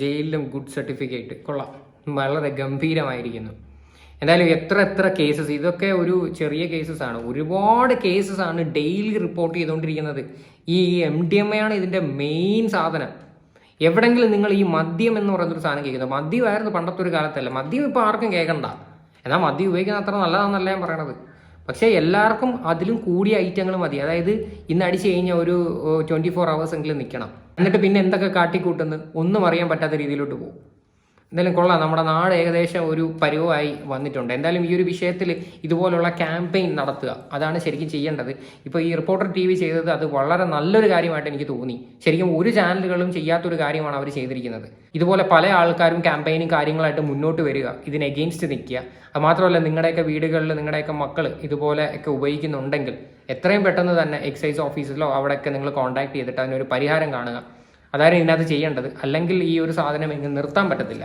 ജയിലിലും good certificate കൊള്ളാം. വളരെ ഗംഭീരമായിരിക്കുന്നു. എന്തായാലും എത്ര എത്ര കേസസ് ഇതൊക്കെ ഒരു ചെറിയ കേസസ് ആണ്. ഒരുപാട് കേസസ് ആണ് ഡെയിലി റിപ്പോർട്ട് ചെയ്തുകൊണ്ടിരിക്കുന്നത്. ഈ എം ഡി എം എ ആണ് ഇതിന്റെ മെയിൻ സാധനം. എവിടെങ്കിലും നിങ്ങൾ ഈ മദ്യം എന്ന് പറയുന്നൊരു സാധനം കേൾക്കുന്നത് മദ്യമായിരുന്നു പണ്ടത്തെ ഒരു കാലത്തല്ല. മദ്യം ഇപ്പോൾ ആർക്കും കേൾക്കണ്ട. എന്നാൽ മദ്യം ഉപയോഗിക്കുന്ന അത്ര നല്ലതാണെന്നല്ല ഞാൻ പറയണത്. പക്ഷേ എല്ലാവർക്കും അതിലും കൂടിയ ഐറ്റങ്ങൾ മതി. അതായത് ഇന്ന് അടിച്ചു കഴിഞ്ഞാൽ ഒരു ട്വന്റി ഫോർ അവേഴ്സ് എങ്കിലും നിൽക്കണം എന്നിട്ട് പിന്നെ എന്തൊക്കെ കാട്ടിക്കൂട്ടുന്നു? ഒന്നും അറിയാൻ പറ്റാത്ത രീതിയിലോട്ട് പോകും. എന്തായാലും കൊള്ളാം. നമ്മുടെ നാട് ഏകദേശം ഒരു പരുവമായി വന്നിട്ടുണ്ട്. എന്തായാലും ഈ ഒരു വിഷയത്തിൽ ഇതുപോലുള്ള ക്യാമ്പയിൻ നടത്തുക. അതാണ് ശരിക്കും ചെയ്യേണ്ടത്. ഇപ്പോൾ ഈ റിപ്പോർട്ടർ ടി വി ചെയ്തത് അത് വളരെ നല്ലൊരു കാര്യമായിട്ട് എനിക്ക് തോന്നി. ശരിക്കും ഒരു ചാനലുകളും ചെയ്യാത്തൊരു കാര്യമാണ് അവർ ചെയ്തിരിക്കുന്നത്. ഇതുപോലെ പല ആൾക്കാരും ക്യാമ്പയിനും കാര്യങ്ങളായിട്ട് മുന്നോട്ട് വരിക. ഇതിന് എഗെയിൻസ്റ്റ് നിൽക്കുക. അത് മാത്രമല്ല നിങ്ങളുടെയൊക്കെ വീടുകളിൽ നിങ്ങളുടെയൊക്കെ മക്കൾ ഇതുപോലെ ഒക്കെ ഉപയോഗിക്കുന്നുണ്ടെങ്കിൽ എത്രയും പെട്ടെന്ന് തന്നെ എക്സൈസ് ഓഫീസിലോ അവിടെയൊക്കെ നിങ്ങൾ കോൺടാക്ട് ചെയ്തിട്ട് അതിനൊരു പരിഹാരം കാണുക. അതായിരുന്നു ഇതിനകത്ത് ചെയ്യേണ്ടത്. അല്ലെങ്കിൽ ഈ ഒരു സാധനം ഇങ്ങ് നിർത്താൻ പറ്റത്തില്ല.